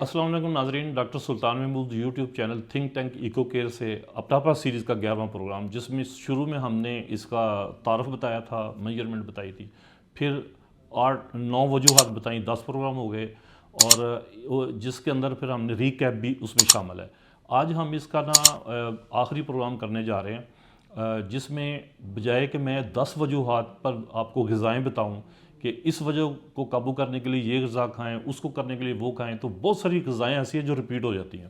السلام علیکم ناظرین، doctor Sultan Mahmood, YouTube channel think tank eco care سے اپٹاپا سیریز کا گیارہواں پروگرام، جس میں شروع میں ہم نے اس کا تعارف بتایا تھا میجرمنٹ بتائی تھی، پھر آٹھ، نو وجوہات بتائیں، دس پروگرام ہو گئے، اور جس کے اندر پھر ہم نے ری کیپ بھی اس میں شامل ہے۔ آج ہم اس کا نا آخری پروگرام کرنے جا رہے ہیں جس میں بجائے کہ میں دس وجوہات پر آپ کو غذائیں بتاؤں کہ اس وجہ کو قابو کرنے کے لیے یہ غذا کھائیں، اس کو کرنے کے لیے وہ کھائیں، تو بہت ساری غذائیں ایسی ہیں جو ریپیٹ ہو جاتی ہیں۔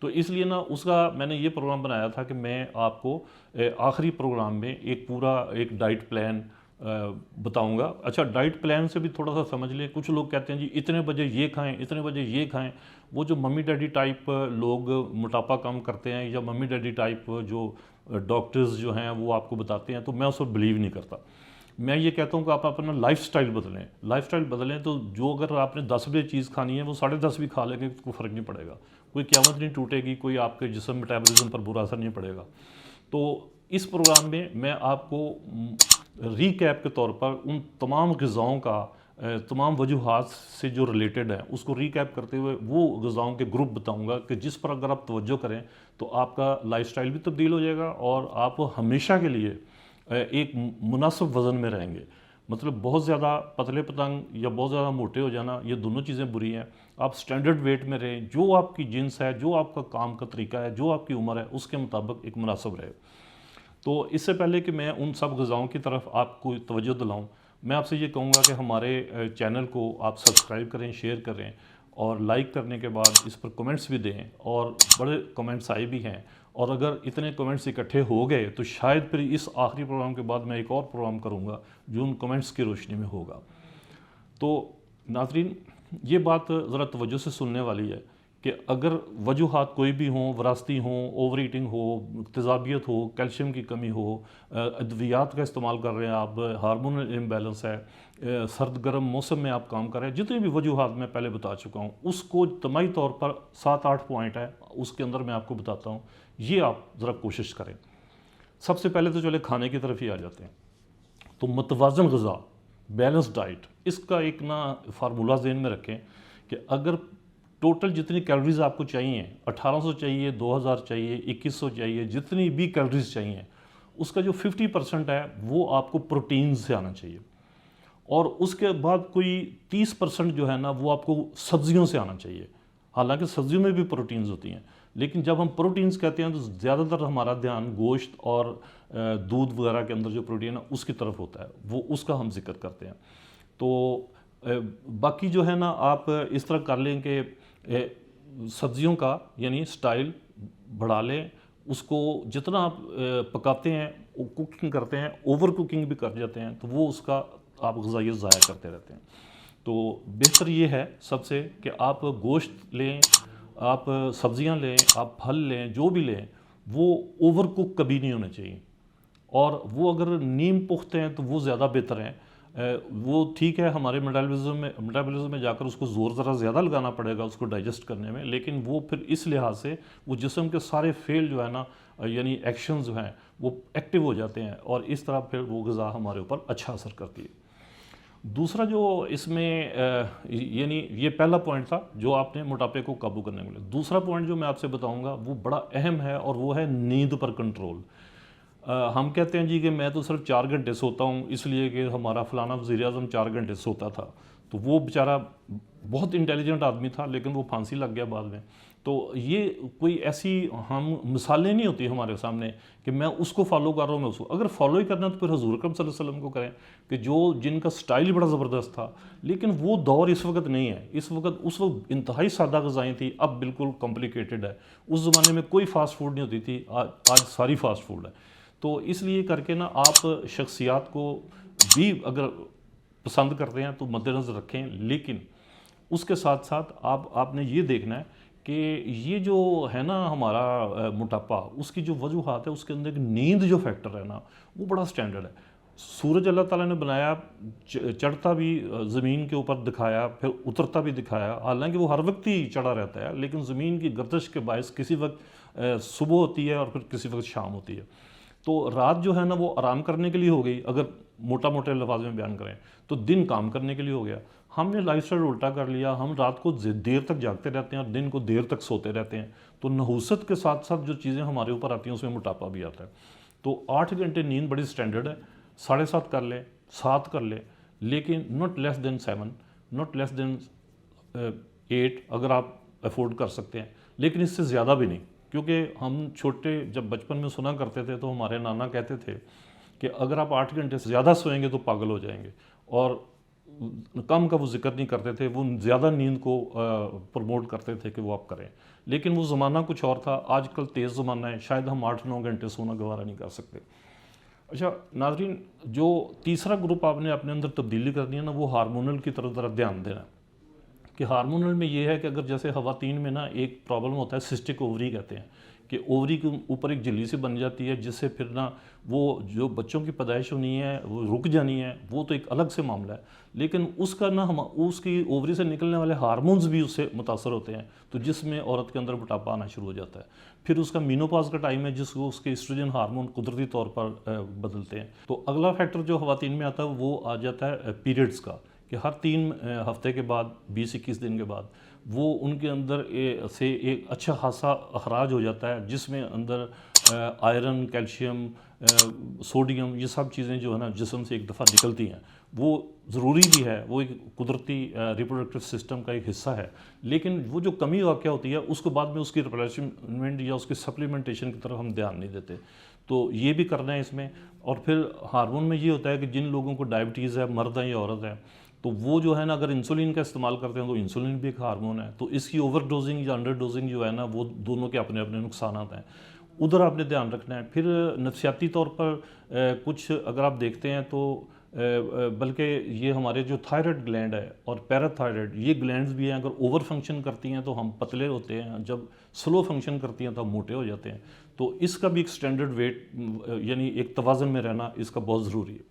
تو اس لیے نا اس کا میں نے یہ پروگرام بنایا تھا کہ میں آپ کو آخری پروگرام میں ایک پورا ایک ڈائٹ پلان بتاؤں گا۔ اچھا ڈائٹ پلان سے بھی تھوڑا سا سمجھ لیں۔ کچھ لوگ کہتے ہیں جی اتنے بجے یہ کھائیں، اتنے بجے یہ کھائیں۔ وہ جو ممی ڈیڈی ٹائپ لوگ موٹاپا کم کرتے ہیں یا ممی ڈیڈی ٹائپ جو ڈاکٹرز جو ہیں وہ آپ کو بتاتے ہیں، تو میں اس کو بلیو نہیں کرتا۔ میں یہ کہتا ہوں کہ آپ اپنا لائف سٹائل بدلیں۔ لائف سٹائل بدلیں تو جو اگر آپ نے دس بجے چیز کھانی ہے، وہ ساڑھے دس بھی کھا لیں گے کوئی فرق نہیں پڑے گا۔ کوئی قیامت نہیں ٹوٹے گی، کوئی آپ کے جسم میٹابولزم پر برا اثر نہیں پڑے گا۔ تو اس پروگرام میں میں آپ کو ری کیپ کے طور پر ان تمام غذاؤں کا تمام وجوہات سے جو ریلیٹڈ ہیں، اس کو ری کیپ کرتے ہوئے وہ غذاؤں کے گروپ بتاؤں گا کہ جس پر اگر آپ توجہ کریں تو آپ کا لائف سٹائل بھی تبدیل ہو جائے گا اور آپ ہمیشہ کے لیے ایک مناسب وزن میں رہیں گے۔ مطلب بہت زیادہ پتلے پتنگ یا بہت زیادہ موٹے ہو جانا، یہ دونوں چیزیں بری ہیں۔ آپ سٹینڈرڈ ویٹ میں رہیں، جو آپ کی جنس ہے، جو آپ کا کام کا طریقہ ہے، جو آپ کی عمر ہے، اس کے مطابق ایک مناسب رہے۔ تو اس سے پہلے کہ میں ان سب غذاؤں کی طرف آپ کو توجہ دلاؤں، میں آپ سے یہ کہوں گا کہ ہمارے چینل کو آپ سبسکرائب کریں، شیئر کریں اور لائک کرنے کے بعد اس پر کمنٹس بھی دیں اور بڑے کمنٹس آئے بھی ہیں۔ اور اگر اتنے کمنٹس اکٹھے ہو گئے تو شاید پھر اس آخری پروگرام کے بعد میں ایک اور پروگرام کروں گا جو ان کمنٹس کی روشنی میں ہوگا۔ تو ناظرین، یہ بات ذرا توجہ سے سننے والی ہے۔ کہ اگر وجوہات کوئی بھی ہوں، وراثتی ہوں اوور ایٹنگ ہو، تضابیت ہو، کیلشیم کی کمی ہو ادویات کا استعمال کر رہے ہیں آپ ہارمونل امبیلنس ہے سرد گرم موسم میں آپ کام کر رہے ہیں جتنے بھی وجوہات میں پہلے بتا چکا ہوں، اس کو اجتماعی طور پر سات آٹھ پوائنٹ ہے، اس کے اندر میں آپ کو بتاتا ہوں، یہ آپ ذرا کوشش کریں۔ سب سے پہلے تو چلے کھانے کی طرف ہی آ جاتے ہیں۔ تو متوازن غذا بیلنس ڈائٹ اس کا ایک نا فارمولہ ذہن میں رکھیں کہ اگر ٹوٹل جتنی کیلریز آپ کو چاہیے، اٹھارہ سو چاہیے، دو ہزار چاہیے، اکیس سو چاہیے، جتنی بھی کیلریز چاہیے، اس کا جو ففٹی پرسنٹ ہے، وہ آپ کو پروٹینز سے آنا چاہیے۔ اور اس کے بعد کوئی تیس پرسنٹ جو ہے نا، وہ آپ کو سبزیوں سے آنا چاہیے۔ حالانکہ سبزیوں میں بھی پروٹینز ہوتی ہیں، لیکن جب ہم پروٹینز کہتے ہیں تو زیادہ تر ہمارا دھیان گوشت اور دودھ وغیرہ کے اندر جو پروٹین ہے، اس کی طرف ہوتا ہے۔ وہ اس کا ہم ذکر کرتے ہیں۔ تو باقی جو ہے نا، آپ اس طرح کر لیں کہ سبزیوں کا یعنی سٹائل بڑھا لیں، اس کو جتنا آپ پکاتے ہیں کوکنگ کرتے ہیں اوور کوکنگ بھی کر جاتے ہیں، تو وہ اس کا آپ غذائیت ضائع کرتے رہتے ہیں۔ تو بہتر یہ ہے سب سے کہ آپ گوشت لیں، آپ سبزیاں لیں، آپ پھل لیں، جو بھی لیں، وہ اوور کوک کبھی نہیں ہونے چاہیے۔ اور وہ اگر نیم پختے ہیں، تو وہ زیادہ بہتر ہیں۔ وہ ٹھیک ہے، ہمارے میٹابلزم میں میٹابلزم میں جا کر اس کو زور ذرا زیادہ لگانا پڑے گا اس کو ڈائجسٹ کرنے میں، لیکن وہ پھر اس لحاظ سے وہ جسم کے سارے فیل جو ہے نا یعنی ایکشنز جو ہیں، وہ ایکٹیو ہو جاتے ہیں اور اس طرح پھر وہ غذا ہمارے اوپر اچھا اثر کرتی ہے۔ دوسرا جو اس میں یعنی یہ پہلا پوائنٹ تھا جو آپ نے موٹاپے کو قابو کرنے کے لیے۔ دوسرا پوائنٹ جو میں آپ سے بتاؤں گا، وہ بڑا اہم ہے اور وہ ہے نیند پر کنٹرول ہم کہتے ہیں جی کہ میں تو صرف چار گھنٹے سوتا ہوں، اس لیے کہ ہمارا فلانا وزیر اعظم چار گھنٹے سوتا تھا۔ تو وہ بیچارہ بہت انٹیلیجنٹ آدمی تھا، لیکن وہ پھانسی لگ گیا بعد میں۔ تو یہ کوئی ایسی ہم مثالیں نہیں ہوتی ہمارے سامنے کہ میں اس کو فالو کر رہا ہوں، میں اس کو۔ اگر فالو ہی کرنا تو پھر حضور اکرم صلی اللہ علیہ وسلم کو کریں کہ جو جن کا سٹائل بڑا زبردست تھا۔ لیکن وہ دور اس وقت نہیں ہے۔ اس وقت اس وقت انتہائی سادہ غذائیں تھیں، اب بالکل کمپلیکیٹڈ ہے۔ اس زمانے میں کوئی فاسٹ فوڈ نہیں ہوتی تھی، آج ساری فاسٹ فوڈ ہے۔ تو اس لیے کر کے نا آپ شخصیات کو بھی اگر پسند کرتے ہیں تو مد نظر رکھیں، لیکن اس کے ساتھ ساتھ آپ آپ نے یہ دیکھنا ہے کہ یہ جو ہے نا ہمارا موٹاپا، اس کی جو وجوہات ہے اس کے اندر ایک نیند جو فیکٹر ہے نا، وہ بڑا سٹینڈرڈ ہے۔ سورج اللہ تعالیٰ نے بنایا چڑھتا بھی زمین کے اوپر دکھایا، پھر اترتا بھی دکھایا۔ حالانکہ وہ ہر وقت ہی چڑھا رہتا ہے، لیکن زمین کی گردش کے باعث کسی وقت صبح ہوتی ہے اور پھر کسی وقت شام ہوتی ہے۔ تو رات جو ہے نا وہ آرام کرنے کے لیے ہو گئی۔ اگر موٹا موٹے لفاظ میں بیان کریں تو دن کام کرنے کے لیے ہو گیا۔ ہم نے لائف سٹائل الٹا کر لیا۔ ہم رات کو دیر تک جاگتے رہتے ہیں اور دن کو دیر تک سوتے رہتے ہیں۔ تو نحوست کے ساتھ ساتھ جو چیزیں ہمارے اوپر آتی ہیں اس میں موٹاپا بھی آتا ہے۔ تو آٹھ گھنٹے نیند بڑی سٹینڈرڈ ہے۔ ساڑھے سات کر لیں سات کر لیں لیکن not less than seven not less than eight اگر آپ افورڈ کر سکتے ہیں۔ لیکن اس سے زیادہ بھی نہیں۔ کیونکہ ہم چھوٹے جب بچپن میں سنا کرتے تھے تو ہمارے نانا کہتے تھے کہ اگر آپ آٹھ گھنٹے سے زیادہ سوئیں گے تو پاگل ہو جائیں گے اور کم کا وہ ذکر نہیں کرتے تھے، وہ زیادہ نیند کو پروموٹ کرتے تھے کہ وہ آپ کریں۔ لیکن وہ زمانہ کچھ اور تھا، آج کل تیز زمانہ ہے، شاید ہم آٹھ نو گھنٹے سونا گوارا نہیں کر سکتے۔ اچھا ناظرین، جو تیسرا گروپ آپ نے اپنے اندر تبدیلی کرنی ہے نا، وہ ہارمونل کی طرف ذرا دھیان دینا۔ کہ ہارمونل میں یہ ہے کہ اگر جیسے خواتین میں نا ایک پرابلم ہوتا ہے، سسٹک اووری کہتے ہیں، کہ اووری کے اوپر ایک جلی سی بن جاتی ہے، جس سے پھر نا وہ جو بچوں کی پیدائش ہونی ہے، وہ رک جانی ہے، وہ تو ایک الگ سے معاملہ ہے۔ لیکن اس کا نا ہم، اس کی اووری سے نکلنے والے ہارمونز بھی اس سے متاثر ہوتے ہیں، تو جس میں عورت کے اندر موٹاپا آنا شروع ہو جاتا ہے۔ پھر اس کا مینوپاز کا ٹائم ہے، جس کو اس کے اسٹروجن ہارمون قدرتی طور پر بدلتے ہیں۔ تو اگلا فیکٹر جو خواتین میں آتا ہے، وہ آ جاتا ہے پیریڈز کا۔ کہ ہر تین ہفتے کے بعد، بیس اکیس دن کے بعد، وہ ان کے اندر سے ایک اچھا خاصا اخراج ہو جاتا ہے، جس میں اندر آئرن، کیلشیم سوڈیم، یہ سب چیزیں جو ہے نا، جسم سے ایک دفعہ نکلتی ہیں۔ وہ ضروری بھی ہے، وہ ایک قدرتی ریپروڈکٹیو سسٹم کا ایک حصہ ہے۔ لیکن وہ جو کمی واقع ہوتی ہے، اس کے بعد میں اس کی ریپلیسمنٹ یا اس کی سپلیمنٹیشن کی طرف ہم دھیان نہیں دیتے۔ تو یہ بھی کرنا ہے اس میں۔ اور پھر ہارمون میں یہ ہوتا ہے کہ جن لوگوں کو ڈائبٹیز ہے، مرد ہے یا عورت ہے تو وہ جو ہے نا اگر انسولین کا استعمال کرتے ہیں تو انسولین بھی ایک ہارمون ہے۔ تو اس کی اوور ڈوزنگ یا انڈر ڈوزنگ جو ہے نا وہ دونوں کے اپنے اپنے نقصانات ہیں۔ ادھر آپ نے دھیان رکھنا ہے۔ پھر نفسیاتی طور پر کچھ اگر آپ دیکھتے ہیں تو بلکہ یہ ہمارے جو تھائرائڈ گلینڈ ہے اور پیراتھائرائڈ یہ گلینڈز بھی ہیں۔ اگر اوور فنکشن کرتی ہیں تو ہم پتلے ہوتے ہیں۔ جب سلو فنکشن کرتی ہیں تو ہم موٹے ہو جاتے ہیں۔ تو اس کا بھی ایک سٹینڈرڈ ویٹ یعنی ایک توازن میں رہنا اس کا بہت ضروری ہے۔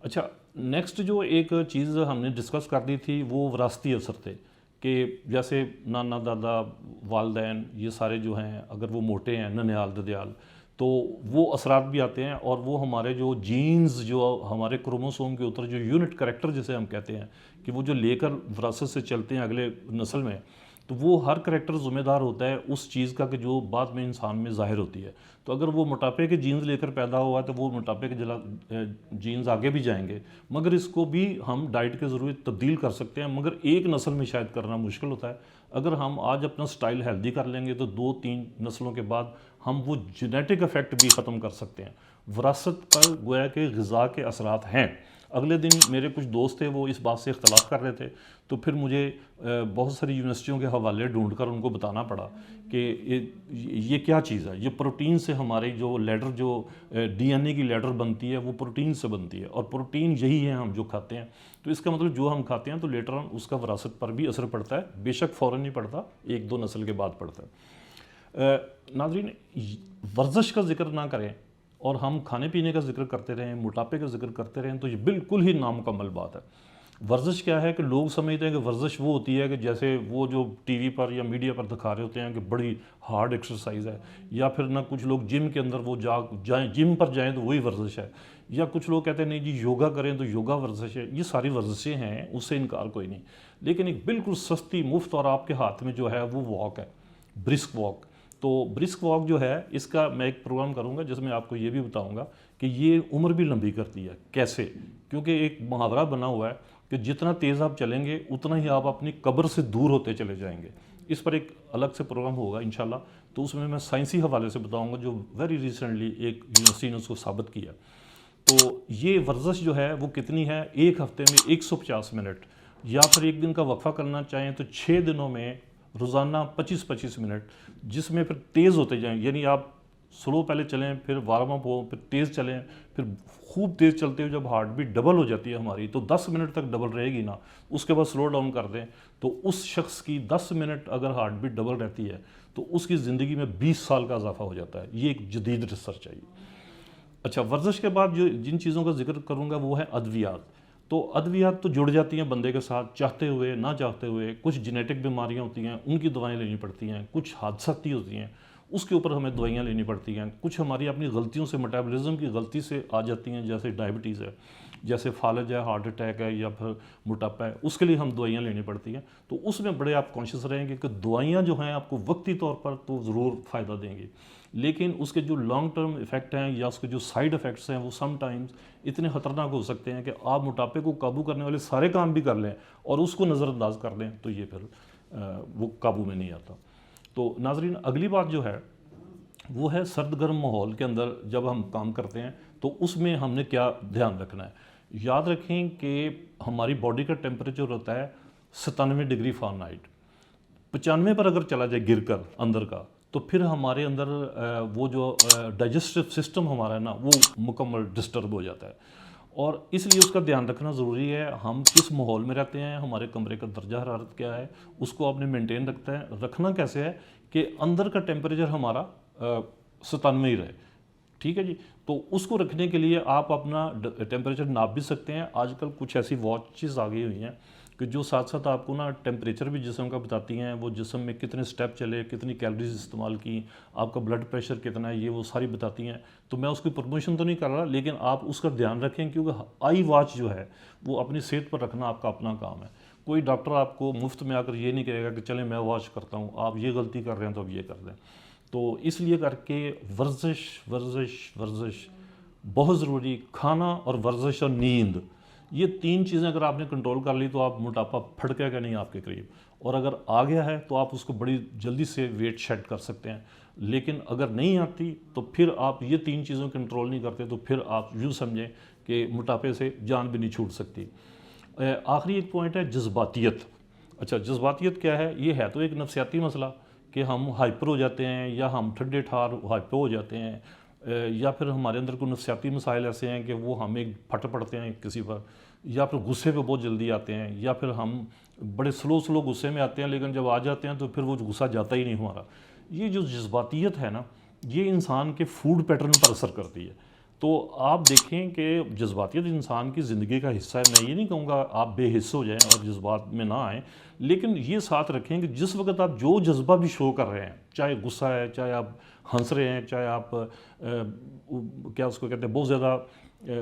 اچھا نیکسٹ جو ایک چیز ہم نے ڈسکس کر دی تھی وہ وراثتی اثر تھے کہ جیسے نانا دادا، والدین یہ سارے جو ہیں، اگر وہ موٹے ہیں، ننیال، ددیال، تو وہ اثرات بھی آتے ہیں اور وہ ہمارے جو جینز جو ہمارے کروموسوم کے اتر جو یونٹ کریکٹر جسے ہم کہتے ہیں، کہ وہ جو لے کر وراثت سے چلتے ہیں اگلے نسل میں تو وہ ہر کریکٹر ذمہ دار ہوتا ہے اس چیز کا کہ جو بعد میں انسان میں ظاہر ہوتی ہے۔ تو اگر وہ موٹاپے کے جینز لے کر پیدا ہوا ہے تو وہ موٹاپے کے جلا جینز آگے بھی جائیں گے۔ مگر اس کو بھی ہم ڈائٹ کے ضرورت تبدیل کر سکتے ہیں۔ مگر ایک نسل میں شاید کرنا مشکل ہوتا ہے۔ اگر ہم آج اپنا سٹائل ہیلدی کر لیں گے تو دو، تین نسلوں کے بعد ہم وہ جینیٹک افیکٹ بھی ختم کر سکتے ہیں۔ وراثت پر گویا کہ غذا کے اثرات ہیں۔ اگلے دن میرے کچھ دوست تھے وہ اس بات سے اختلاف کر رہے تھے، تو پھر مجھے بہت ساری یونیورسٹیوں کے حوالے ڈھونڈ کر ان کو بتانا پڑا کہ یہ کیا چیز ہے؟ یہ پروٹین سے ہماری جو لیڈر جو ڈی این اے کی لیڈر بنتی ہے وہ پروٹین سے بنتی ہے اور پروٹین یہی ہے ہم جو کھاتے ہیں۔ تو اس کا مطلب جو ہم کھاتے ہیں تو لیٹر آن اس کا وراثت پر بھی اثر پڑتا ہے، بے شک فوراً نہیں پڑتا، ایک دو نسل کے بعد پڑتا ہے۔ ناظرین ورزش کا ذکر نہ کریں۔ اور ہم کھانے پینے کا ذکر کرتے رہیں موٹاپے کا ذکر کرتے رہیں تو یہ بالکل ہی نامکمل بات ہے۔ ورزش کیا ہے کہ لوگ سمجھتے ہیں کہ ورزش وہ ہوتی ہے کہ جیسے وہ جو ٹی وی پر یا میڈیا پر دکھا رہے ہوتے ہیں کہ بڑی ہارڈ ایکسرسائز ہے، یا پھر نہ کچھ لوگ جم کے اندر وہ جا، جائیں، جم پر جائیں تو وہی ورزش ہے۔ یا کچھ لوگ کہتے ہیں نہیں جی یوگا کریں تو یوگا ورزش ہے، یہ ساری ورزشیں ہیں، اس سے انکار کوئی نہیں۔ لیکن ایک بالکل سستی مفت اور آپ کے ہاتھ میں جو ہے وہ واک ہے برسک واک۔ تو برسک واک جو ہے، اس کا میں ایک پروگرام کروں گا، جس میں آپ کو یہ بھی بتاؤں گا کہ یہ عمر بھی لمبی کرتی ہے۔ کیسے؟ کیونکہ ایک محاورہ بنا ہوا ہے کہ جتنا تیز آپ چلیں گے، اتنا ہی آپ اپنی قبر سے دور ہوتے چلے جائیں گے۔ اس پر ایک الگ سے پروگرام ہوگا انشاءاللہ۔ تو اس میں میں سائنسی حوالے سے بتاؤں گا، جو ویری ریسنٹلی ایک یونیورسٹی نے اس کو ثابت کیا۔ تو یہ ورزش جو ہے، وہ کتنی ہے؟ ایک ہفتے میں ایک سو پچاس منٹ۔ یا پھر ایک دن کا وقفہ کرنا چاہیں تو چھ دنوں میں روزانہ پچیس پچیس منٹ، جس میں پھر تیز ہوتے جائیں یعنی آپ سلو پہلے چلیں، پھر وارم اپ ہو، پھر تیز چلیں، پھر خوب تیز چلتے ہوئے جب ہارٹ بیٹ ڈبل ہو جاتی ہے ہماری، تو دس منٹ تک ڈبل رہے گی نا، اس کے بعد سلو ڈاؤن کر دیں، تو اس شخص کی دس منٹ اگر ہارٹ بیٹ ڈبل رہتی ہے، تو اس کی زندگی میں بیس سال کا اضافہ ہو جاتا ہے، یہ ایک جدید ریسرچ ہے اچھا ورزش کے بعد جو جن چیزوں کا ذکر کروں گا، وہ ہے ادویات۔ تو ادویات تو جڑ جاتی ہیں بندے کے ساتھ، چاہتے ہوئے، نہ چاہتے ہوئے، کچھ جینیٹک بیماریاں ہوتی ہیں، ان کی دوائیں لینی پڑتی ہیں، کچھ حادثاتی ہوتی ہیں، اس کے اوپر ہمیں دوائیاں لینی پڑتی ہیں، کچھ ہماری اپنی غلطیوں سے میٹابولزم کی غلطی سے آ جاتی ہیں، جیسے ڈائبٹیز ہے، جیسے فالج ہے ہارٹ اٹیک ہے، یا پھر موٹاپا ہے، اس کے لیے ہم دوائیاں لینی پڑتی ہیں۔ تو اس میں بڑے آپ کانشیس رہیں گے کہ دوائیاں جو ہیں، آپ کو وقتی طور پر تو ضرور فائدہ دیں گی۔ لیکن اس کے جو لانگ ٹرم افیکٹ ہیں یا اس کے جو سائیڈ افیکٹس ہیں وہ سم ٹائمز اتنے خطرناک ہو سکتے ہیں کہ آپ موٹاپے کو قابو کرنے والے سارے کام بھی کر لیں اور اس کو نظر انداز کر لیں، تو یہ پھر وہ قابو میں نہیں آتا۔ تو ناظرین، اگلی بات جو ہے، وہ ہے سرد گرم ماحول کے اندر جب ہم کام کرتے ہیں، تو اس میں ہم نے کیا دھیان رکھنا ہے؟ یاد رکھیں کہ ہماری باڈی کا ٹیمپریچر ہوتا ہے ستانوے ڈگری فار نائٹ پچانوے پر اگر چلا جائے گر کر اندر کا تو پھر ہمارے اندر وہ جو ڈائجسٹو سسٹم ہمارا ہے نا، وہ مکمل ڈسٹرب ہو جاتا ہے۔ اور اس لیے اس کا دھیان رکھنا ضروری ہے، ہم کس ماحول میں رہتے ہیں، ہمارے کمرے کا درجہ حرارت کیا ہے، اس کو آپ نے مینٹین رکھتا ہے، رکھنا کیسے ہے کہ اندر کا ٹیمپریچر ہمارا ستانوے ہی رہے۔ ٹھیک ہے جی؟ تو اس کو رکھنے کے لیے آپ اپنا ٹیمپریچر ناپ بھی سکتے ہیں۔ آج کل کچھ ایسی واچز آ گئی ہوئی ہیں کہ جو ساتھ ساتھ آپ کو نا ٹیمپریچر بھی جسم کا بتاتی ہیں، وہ جسم میں کتنے سٹیپ چلے، کتنی کیلریز استعمال کی، آپ کا بلڈ پریشر کتنا ہے، یہ وہ ساری بتاتی ہیں۔ تو میں اس کی پروموشن تو نہیں کر رہا، لیکن آپ اس کا دھیان رکھیں کیونکہ آئی واچ جو ہے، وہ اپنی صحت پر رکھنا آپ کا اپنا کام ہے۔ کوئی ڈاکٹر آپ کو مفت میں آ کر یہ نہیں کہے گا کہ چلیں میں واچ کرتا ہوں، آپ یہ غلطی کر رہے ہیں تو اب یہ کر دیں۔ تو اس لیے کر کے ورزش ورزش ورزش بہت ضروری، کھانا اور ورزش اور نیند۔ یہ تین چیزیں اگر آپ نے کنٹرول کر لی تو آپ موٹاپا پھڑکے گا نہیں آپ کے قریب۔ اور اگر آ گیا ہے تو آپ اس کو بڑی جلدی سے ویٹ شیڈ کر سکتے ہیں۔ لیکن اگر نہیں آتی تو پھر آپ یہ تین چیزوں کنٹرول نہیں کرتے تو پھر آپ یوں سمجھیں کہ موٹاپے سے جان بھی نہیں چھوٹ سکتی۔ آخری ایک پوائنٹ ہے جذباتیت۔ اچھا جذباتیت کیا ہے؟ یہ ہے تو ایک نفسیاتی مسئلہ کہ ہم ہائپر ہو جاتے ہیں یا ہم ٹھنڈے ٹھار ہائپر ہو جاتے ہیں۔ یا پھر ہمارے اندر کوئی نفسیاتی مسائل ایسے ہیں کہ وہ ہم ایک پھٹ پڑتے ہیں کسی پر، یا پھر غصے پہ بہت جلدی آتے ہیں، یا پھر ہم بڑے سلو سلو غصے میں آتے ہیں لیکن جب آ جاتے ہیں تو پھر وہ غصہ جاتا ہی نہیں ہمارا۔ یہ جو جذباتیت ہے نا، یہ انسان کے فوڈ پیٹرن پر اثر کرتی ہے۔ تو آپ دیکھیں کہ جذباتیت انسان کی زندگی کا حصہ ہے۔ میں یہ نہیں کہوں گا آپ بے حص ہو جائیں اور جذبات میں نہ آئیں، لیکن یہ ساتھ رکھیں کہ جس وقت آپ جو جذبہ بھی شو کر رہے ہیں، چاہے غصہ ہے، چاہے آپ ہنس رہے ہیں، چاہے آپ کیا اس کو کہتے ہیں، بہت زیادہ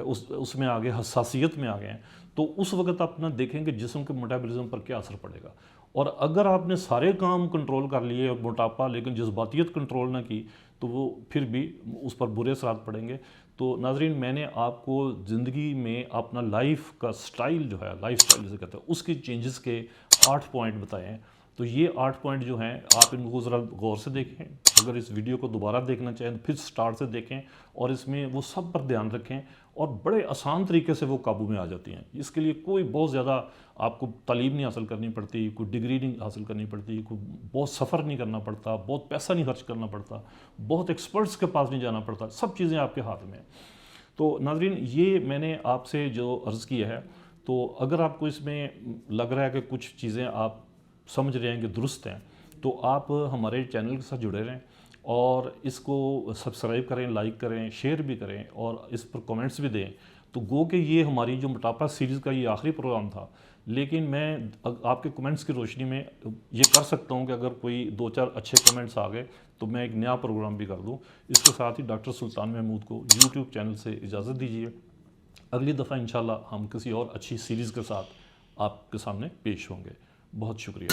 اس اس میں آگے، حساسیت میں آگے ہیں، تو اس وقت آپ اپنا دیکھیں کہ جسم کے موٹابلزم پر کیا اثر پڑے گا۔ اور اگر آپ نے سارے کام کنٹرول کر لیے موٹاپا لیکن جذباتیت کنٹرول نہ کی، تو وہ پھر بھی اس پر برے اثرات پڑیں گے۔ تو ناظرین، میں نے آپ کو زندگی میں اپنا لائف کا سٹائل جو ہے لائف سٹائل جسے کہتے ہیں، اس کی چینجز کے آٹھ پوائنٹ بتائے ہیں۔ تو یہ آٹھ پوائنٹ جو ہیں، آپ ان کو ذرا غور سے دیکھیں۔ اگر اس ویڈیو کو دوبارہ دیکھنا چاہیں پھر سٹارٹ سے دیکھیں اور اس میں وہ سب پر دھیان رکھیں۔ اور بڑے آسان طریقے سے وہ قابو میں آ جاتی ہیں۔ اس کے لیے کوئی بہت زیادہ آپ کو تعلیم نہیں حاصل کرنی پڑتی، کوئی ڈگری نہیں حاصل کرنی پڑتی، کوئی بہت سفر نہیں کرنا پڑتا، بہت پیسہ نہیں خرچ کرنا پڑتا، بہت ایکسپرٹس کے پاس نہیں جانا پڑتا، سب چیزیں آپ کے ہاتھ میں ہیں۔ تو ناظرین، یہ میں نے آپ سے جو عرض کیا ہے، تو اگر آپ کو اس میں لگ رہا ہے کہ کچھ چیزیں آپ سمجھ رہے ہیں کہ درست ہیں، تو آپ ہمارے چینل کے ساتھ جڑے رہیں۔ اور اس کو سبسکرائب کریں، لائک کریں، شیئر بھی کریں اور اس پر کومنٹس بھی دیں۔ تو گو کہ یہ ہماری جو موٹاپا سیریز کا یہ آخری پروگرام تھا۔ لیکن میں آپ کے کمنٹس کی روشنی میں یہ کر سکتا ہوں کہ اگر کوئی دو چار اچھے کمنٹس آ گئے تو میں ایک نیا پروگرام بھی کر دوں۔ اس کے ساتھ ہی ڈاکٹر سلطان محمود کو یوٹیوب چینل سے اجازت دیجیے۔ اگلی دفعہ انشاءاللہ ہم کسی اور اچھی سیریز کے ساتھ آپ کے سامنے پیش ہوں گے۔ بہت شکریہ۔